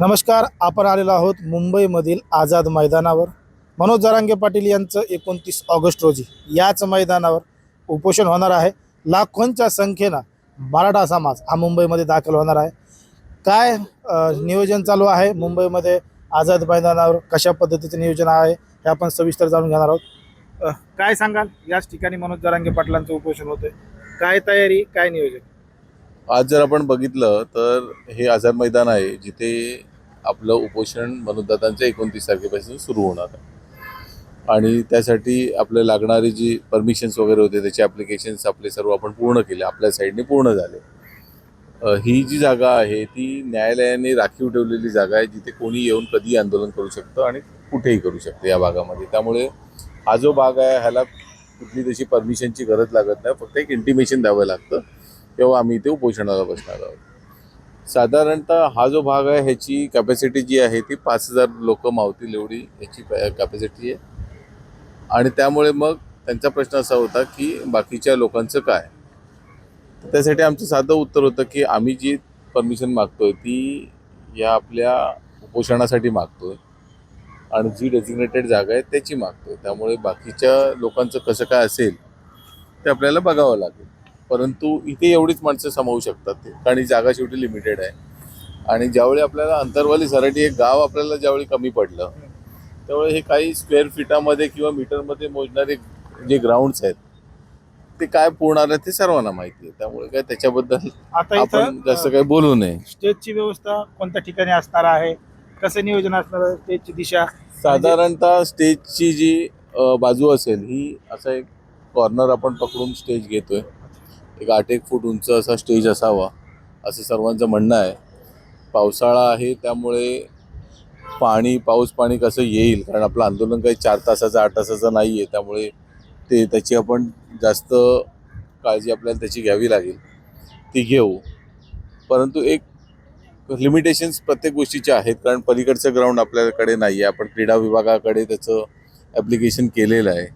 नमस्कार आपण आलेलो आहोत मुंबईमधील आझाद मैदानावर. मनोज जरांगे पाटील यांचं एकोणतीस ऑगस्ट रोजी याच मैदानावर उपोषण होणार आहे. लाखोंच्या संख्येनं मराठा समाज हा मुंबईमध्ये दाखल होणार आहे. काय नियोजन चालू आहे? मुंबईमध्ये आझाद मैदानावर कशा पद्धतीचं नियोजन आहे हे आपण सविस्तर जाणून घेणार आहोत. काय सांगाल? याच ठिकाणी मनोज जरांगे पाटलांचं उपोषण होतंय. काय तयारी काय नियोजन? आज जर आपण बघितलं तर हे आझाद मैदान आहे जिथे आपलं उपोषण मनोजदादांच्या एकोणतीस तारखेपासून सुरू होणार आहे. आणि त्यासाठी आपलं लागणारी जी परमिशन्स वगैरे होते त्याचे ॲप्लिकेशन्स आपले सर्व आपण पूर्ण केले आपल्या साईडने पूर्ण झाले. ही जी जागा आहे ती न्यायालयाने राखीव ठेवलेली जागा आहे जिथे कोणी येऊन कधी आंदोलन करू शकतं आणि कुठेही करू शकतं या भागामध्ये. त्यामुळे हा जो भाग आहे ह्याला कुठली तशी परमिशनची गरज लागत नाही फक्त एक इंटिमेशन द्यावं लागतं तेव्हा आम्ही इथे उपोषणाला बसणार आहोत. साधारणतः हा जो भाग आहे ह्याची कॅपॅसिटी जी आहे ती पाच हजार लोक मावतील एवढी ह्याची कॅपॅसिटी आहे. आणि त्यामुळे मग त्यांचा प्रश्न असा होता की बाकीच्या लोकांचं काय? त्यासाठी आमचं साधं उत्तर होतं की आम्ही जी परमिशन मागतोय ती या आपल्या उपोषणासाठी मागतोय. आणि जी डेझिग्नेटेड जागा आहे त्याची मागतोय. त्यामुळे बाकीच्या लोकांचं कसं काय असेल ते आपल्याला बघावं लागेल. परंतु इथे एवढीच माणसं समावू शकतात ते. कारण जागा शेवटी लिमिटेड आहे. आणि ज्यावेळी आपल्याला अंतरवाली सराठी एक गाव आपल्याला ज्यावेळी कमी पडलं त्यावेळी हे काही स्क्वेअर फिटामध्ये किंवा मीटरमध्ये मोजणारे जे ग्राउंड्स आहेत ते काय पुरणार आहे ते सर्वांना माहिती आहे. त्यामुळे काय त्याच्याबद्दल आता आपण जास्त काही बोलू नये. स्टेजची व्यवस्था कोणत्या ठिकाणी असणार आहे? कसं नियोजन असणार आहे स्टेजची दिशा? साधारणतः स्टेजची जी बाजू असेल ही असा एक कॉर्नर आपण पकडून स्टेज घेतोय. एक आठ एक फूट उंच असा स्टेज असावा असं सर्वांचं म्हणणं आहे. पावसाळा आहे त्यामुळे पाणी पाऊस पाणी कसं येईल? कारण आपलं आंदोलन काही चार तासाचं आठ तासाचं नाही आहे त्यामुळे ते त्याची आपण जास्त काळजी आपल्याला त्याची घ्यावी लागेल. ती घेऊ. परंतु एक लिमिटेशन्स प्रत्येक गोष्टीचे आहेत कारण पलीकडचं ग्राउंड आपल्याकडे नाही आहे आपण क्रीडा विभागाकडे त्याचं ॲप्लिकेशन केलेलं आहे.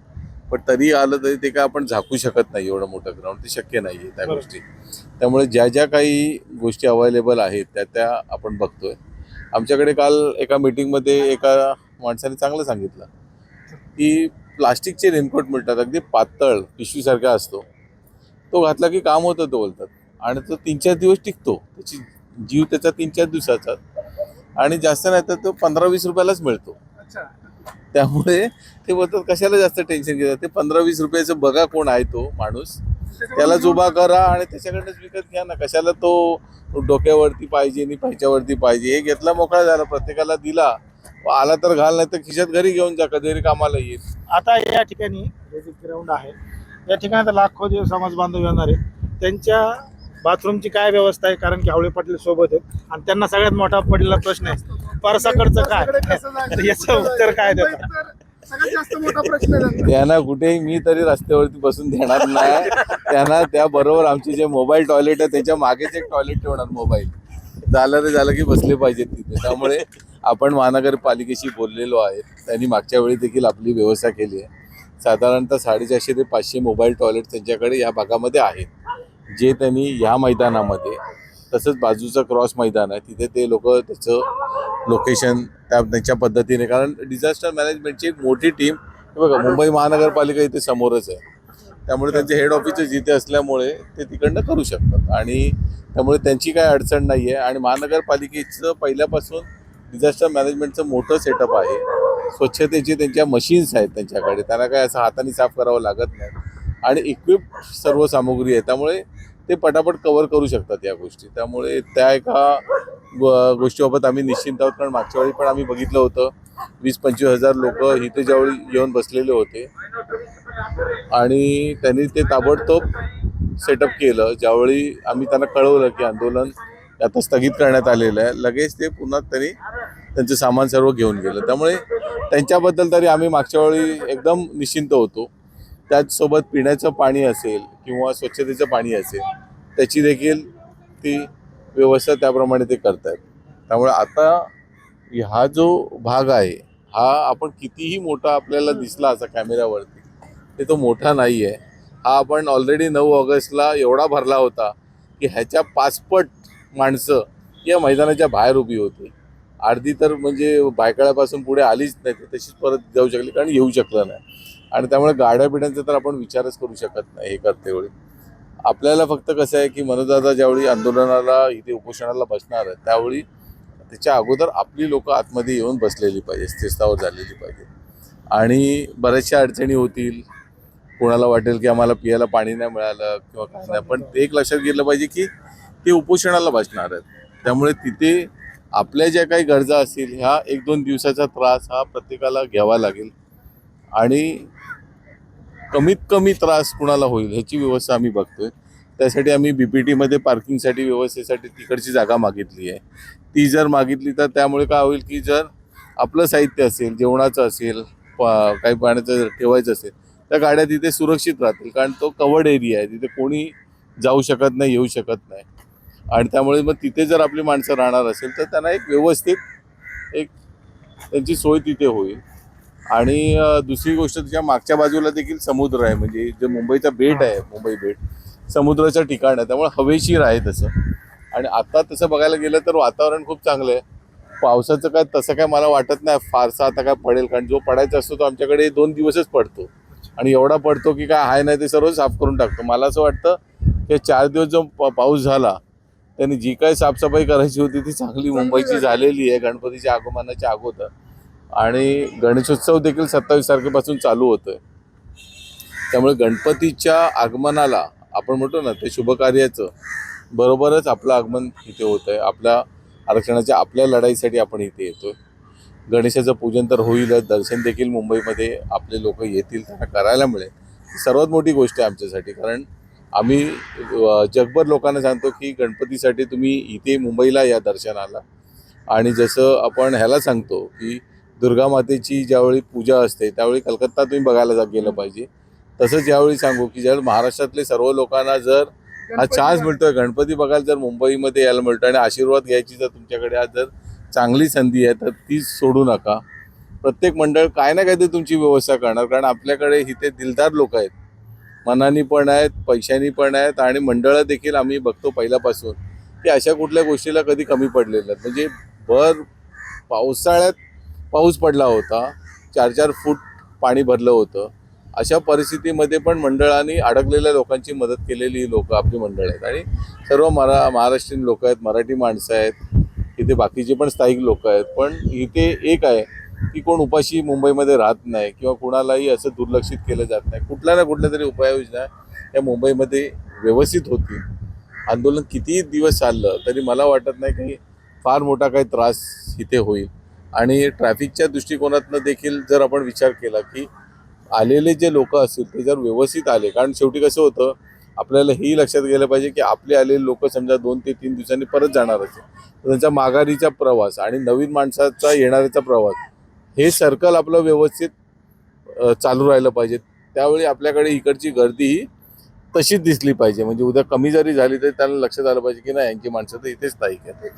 पण तरी आलं तरी ते काय आपण झाकू शकत नाही एवढं मोठं ग्राउंड ते शक्य नाही आहे त्या. गोष्टी. त्यामुळे ज्या ज्या काही गोष्टी अवेलेबल आहेत त्या त्या आपण बघतोय. आमच्याकडे काल एका मीटिंगमध्ये एका माणसाने चांगलं सांगितलं. की प्लास्टिकचे रेनकोट मिळतात. अगदी पातळ पिशवीसारखा असतो. तो घातला की काम होतं तो बोलतात. आणि तो तीन चार दिवस टिकतो. त्याची जीव त्याचा तीन चार दिवसाचा. आणि जास्त नाही तर तो पंधरा वीस रुपयालाच मिळतो. त्यामुळे ते बोलतात कशाला जास्त टेन्शन घेतात? ते पंधरा वीस रुपयाचं बघा कोण आहे तो माणूस. त्याला जुबा करा आणि त्याच्याकडनंच विकत घ्या ना. कशाला तो डोक्यावरती पाहिजे आणि पायच्यावरती पाहिजे? हे घेतला मोकळा झाला प्रत्येकाला दिला. आला तर घाल नाही तर खिशात घरी घेऊन जा कधी कामाला येईल. आता या ठिकाणी हे जे ग्राउंड आहे या ठिकाणी आता लाखो जे समाज बांधव येणार आहे त्यांच्या बाथरूमची काय व्यवस्था आहे? कारण की आवळे पाटील सोबत आहेत. आणि त्यांना सगळ्यात मोठा पडलेला प्रश्न आहे परसाकडचं काय? तर याचं उत्तर काय देतात? सगळ्यात जास्त मोठा प्रश्न आहे त्यांचा. त्यांना कुठेही मी तरी रस्त्यावरती बसून देणार नाही. त्यांना त्याबरोबर आमचे जे मोबाईल टॉयलेट आहे त्याच्या मागेच एक टॉयलेट ठेवणार मोबाईल. झालं रे झालं की बसले पाहिजेत तिथे. त्यामुळे आपण महानगरपालिकेशी बोललेलो आहे. त्यांनी मागच्या वेळी देखील आपली व्यवस्था केली आहे. साधारणतः साडेचारशे ते पाचशे मोबाईल टॉयलेट त्यांच्याकडे या भागामध्ये आहेत. जे त्यांनी ह्या मैदानामध्ये तसंच बाजूचं क्रॉस मैदान आहे तिथे ते लोक त्याचं लोकेशन त्या त्यांच्या पद्धतीने. कारण डिझास्टर मॅनेजमेंटची एक मोठी टीम बघा मुंबई महानगरपालिका इथे समोरच आहे. त्यामुळे त्यांचे हेड ऑफिस जिथे असल्यामुळे ते तिकडनं करू शकतात. आणि त्यामुळे त्यांची काय अडचण नाही आहे आणि महानगरपालिकेचं पहिल्यापासून डिझास्टर मॅनेजमेंटचं मोठं सेटअप आहे. स्वच्छतेचे त्यांच्या मशीन्स आहेत त्यांच्याकडे. त्यांना काय असं हाताने साफ करावं लागत नाही. आणि इक्विप सर्व सामुग्री आहे. त्यामुळे ते पटापट कव्हर करू शकतात या गोष्टी. त्यामुळे त्या एका गोष्टीबाबत आम्ही निश्चिंत आहोत. कारण मागच्या वेळी पण आम्ही बघितलं होतं. वीस पंचवीस हजार लोक इथे ज्यावेळी येऊन बसलेले होते. आणि त्यांनी ते ताबडतोब सेटअप केलं. ज्यावेळी आम्ही त्यांना कळवलं की आंदोलन आता स्थगित करण्यात आलेलं आहे. लगेच ते पुन्हा त्यांनी त्यांचं सामान सर्व घेऊन गेलं. त्यामुळे त्यांच्याबद्दल तरी आम्ही मागच्या वेळी एकदम निश्चिंत होतो. त्याचसोबत पिण्याचं पाणी असेल किंवा स्वच्छतेचं पाणी असेल त्याची देखील ती व्यवस्था त्याप्रमाणे ते करतायत. त्यामुळे आता हा जो भाग आहे हा आपण कितीही मोठा आपल्याला दिसला असा कॅमेऱ्यावरती ते तो मोठा नाही आहे हा आपण ऑलरेडी नऊ ऑगस्टला एवढा भरला होता की ह्याच्या पाचपट माणसं या मैदानाच्या बाहेर उभी होती. अर्धी तर म्हणजे बायकाळ्यापासून पुढे आलीच नाही तर तशीच परत जाऊ शकली कारण येऊ शकलं नाही. आणि त्यामुळे गाड्या पिढ्यांचा तर आपण विचारच करू शकत नाही हे करतेवेळी आपल्याला फक्त कसं आहे की मनोदादा ज्यावेळी आंदोलनाला इथे उपोषणाला बसणार आहे त्यावेळी त्याच्या अगोदर आपली लोक आतमध्ये येऊन बसलेली पाहिजे स्थिरस्थावर झालेली पाहिजे. आणि बऱ्याचशा अडचणी होतील. कोणाला वाटेल की आम्हाला पियाला पाणी नाही मिळालं किंवा काय नाही पण ते एक लक्षात घेतलं पाहिजे की ते उपोषणाला बसणार आहेत. त्यामुळे तिथे आपल्या ज्या काही गरजा असतील ह्या एक दोन दिवसाचा त्रास हा प्रत्येकाला घ्यावा लागेल. आणि कमीत कमी त्रास कुणाला होईल ह्याची व्यवस्था आम्ही बघतोय. त्यासाठी आम्ही बी पी टीमध्ये पार्किंगसाठी व्यवस्थेसाठी तिकडची जागा मागितली आहे. ती जर मागितली तर त्यामुळे काय होईल की जर आपलं साहित्य असेल जेवणाचं असेल पा काही पाण्याचं जर ठेवायचं असेल त्या गाड्या तिथे सुरक्षित राहतील. कारण तो कवर्ड एरिया आहे. तिथे कोणी जाऊ शकत नाही येऊ शकत नाही. आणि त्यामुळे मग तिथे जर आपली माणसं राहणार असेल तर त्यांना एक व्यवस्थित एक त्यांची सोय तिथे होईल. आणि दुसरी गोष्ट त्याच्या मागच्या बाजूला देखील समुद्र आहे. म्हणजे जे मुंबईचा बेट आहे मुंबई बेट समुद्राचं ठिकाण आहे. त्यामुळे हवेशीर आहे तसं. आणि आता तसं बघायला गेलं तर वातावरण खूप चांगलं आहे. पावसाचं काय तसं काय मला वाटत नाही. फारसा आता काय पडेल. कारण जो पडायचा असतो तो आमच्याकडे दोन दिवसच पडतो. आणि एवढा पडतो की काय आहे नाही ते सर्व साफ करून टाकतो. मला असं वाटतं की चार दिवस जो पाऊस झाला त्यांनी जी काही साफसफाई करायची होती ती चांगली मुंबईची झालेली आहे. गणपतीच्या आगमनाच्या अगोदर. आणि गणेशोत्सव देखील सत्तावीस तारखेपासून चालू होतोय. त्यामुळे गणपतीच्या आगमनाला आपण म्हणतो ना ते शुभकार्याचं बरोबरच आपलं आगमन इथे होत आहे आपल्या आरक्षणाच्या आपल्या लढाईसाठी आपण इथे येतो आहे गणेशाचं पूजन तर होईलच. दर्शन देखील मुंबईमध्ये आपले लोक येतील त्यांना करायला मिळेल. ही सर्वात मोठी गोष्ट आहे आमच्यासाठी. कारण आम्ही जगभर लोकांना सांगतो की गणपतीसाठी तुम्ही इथे मुंबईला या दर्शनाला. आणि जसं आपण ह्याला सांगतो की दुर्गा मातेची ज्यावेळी पूजा असते त्यावेळी कलकत्ता तुम्ही बघायला जा गेलं पाहिजे. तसंच यावेळी सांगू की जर महाराष्ट्रातले सर्व लोकांना जर हा चान्स मिळतोय गणपती बघायला जर मुंबईमध्ये यायला मिळतो आणि आशीर्वाद घ्यायची जर तुमच्याकडे आज जर चांगली संधी आहे तर ती सोडू नका. प्रत्येक मंडळ काय ना काहीतरी तुमची व्यवस्था करणार कारण आपल्याकडे इथे दिलदार लोक आहेत. मनानी पण आहेत पैशानी पण आहेत आणि मंडळं देखील आम्ही बघतो पहिल्यापासून. की अशा कुठल्या गोष्टीला कधी कमी पडलेल्या आहेत. म्हणजे भर पावसाळ्यात पाऊस पडला होता चार चार फूट पाणी भरलं होतं. अशा परिस्थितीमध्ये पण मंडळाने अडकलेल्या लोकांची मदत केलेली लोक आपली मंडळ आहेत. आणि सर्व मरा महाराष्ट्रीयन लोक आहेत मराठी माणसं आहेत इथे बाकीचे पण स्थायिक लोक आहेत. पण इथे एक आहे की कोण उपाशी मुंबईमध्ये राहत नाही किंवा कुणालाही असं दुर्लक्षित केलं जात नाही. कुठल्या ना कुठल्या तरी उपाययोजना या मुंबईमध्ये व्यवस्थित होती आंदोलन कितीही दिवस चाललं तरी मला वाटत नाही की फार मोठा काही त्रास इथे होईल. आणि ट्रॅफिकच्या दृष्टिकोनातनं देखील जर आपण विचार केला की आलेले जे लोक असतील ते जर व्यवस्थित आले कारण शेवटी कसं होतं आपल्याला हेही लक्षात गेलं पाहिजे की आपले आलेले लोक समजा दोन ते तीन दिवसांनी परत जाणार असेल. त्यांचा माघारीचा प्रवास आणि नवीन माणसाचा येणाऱ्याचा प्रवास हे सर्कल आपलं व्यवस्थित चालू राहिलं पाहिजे. त्यावेळी आपल्याकडे इकडची गर्दी ही तशीच दिसली पाहिजे. म्हणजे उद्या कमी जरी झाली तरी त्यांना लक्षात आलं पाहिजे की नाही यांची माणसं तर इथेच स्थायिक आहेत.